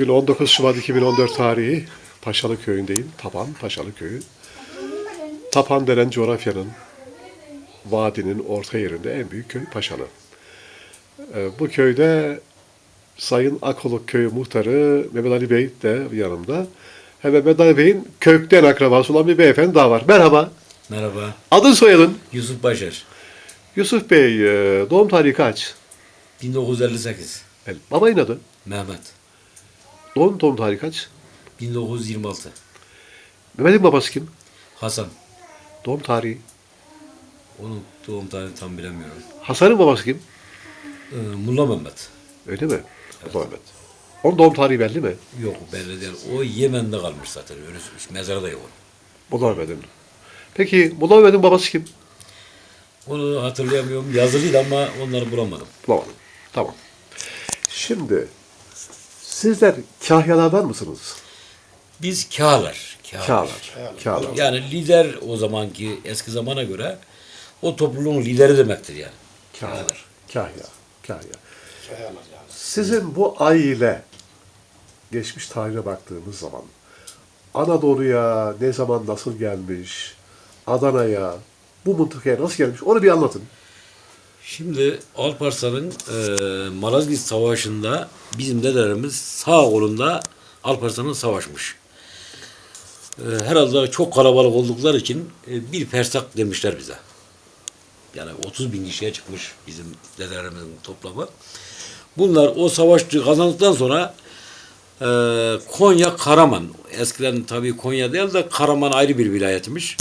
Bugün 19 Şubat 2014 tarihi Paşalı köyündeyim. Tapan Paşalı köyü. Tapan denen coğrafyanın vadinin orta yerinde en büyük köy Paşalı. Ee, Bu köyde Sayın Akoluk Köyü muhtarı Mehmet Ali Bey de yanımda. Hem Mehmet Ali Bey'in kökten akrabası olan bir beyefendi daha var. Merhaba. Merhaba. Adın soyadın? Yusuf Başar. Yusuf Bey, e, doğum tarihi kaç? 1958. El, babayın adı? Mehmet. Doğum, doğum tarihi kaç? 1926. Mehmet'in babası kim? Hasan. Doğum tarihi. Onun doğum tarihini tam bilemiyorum. Hasan'ın babası kim? Ee, Mulla Mehmet. Öyle mi? O da Mehmet. Onun doğum tarihi belli mi? Yok belli değil. O Yemen'de kalmış zaten. Öyle mezarı da yok. Da Mehmet'in. Peki da Mehmet'in babası kim? Onu hatırlayamıyorum. Yazılıydı ama onları bulamadım. Bulamadım. Tamam. Şimdi sizler kahyalardan mısınız? Biz. Kağlar. Kağlar. Kağlar. Yani lider o zamanki eski zamana göre o topluluğun lideri demektir yani. Kahyalar. Kahya. Kahya. Sizin bu aile geçmiş tarihine baktığımız zaman Anadolu'ya ne zaman nasıl gelmiş, Adana'ya, bu mıntıkaya nasıl gelmiş onu bir anlatın. Şimdi Alparslan'ın e, Malazgirt Savaşı'nda bizim dedelerimiz sağ kolunda Alparslan'ın savaşmış. E, herhalde çok kalabalık oldukları için e, bir persak demişler bize. Yani 30 bin kişiye çıkmış bizim dedelerimizin toplamı. Bunlar o savaşı kazandıktan sonra e, Konya Karaman, eskiden tabii Konya değil de Karaman ayrı bir vilayetmiş.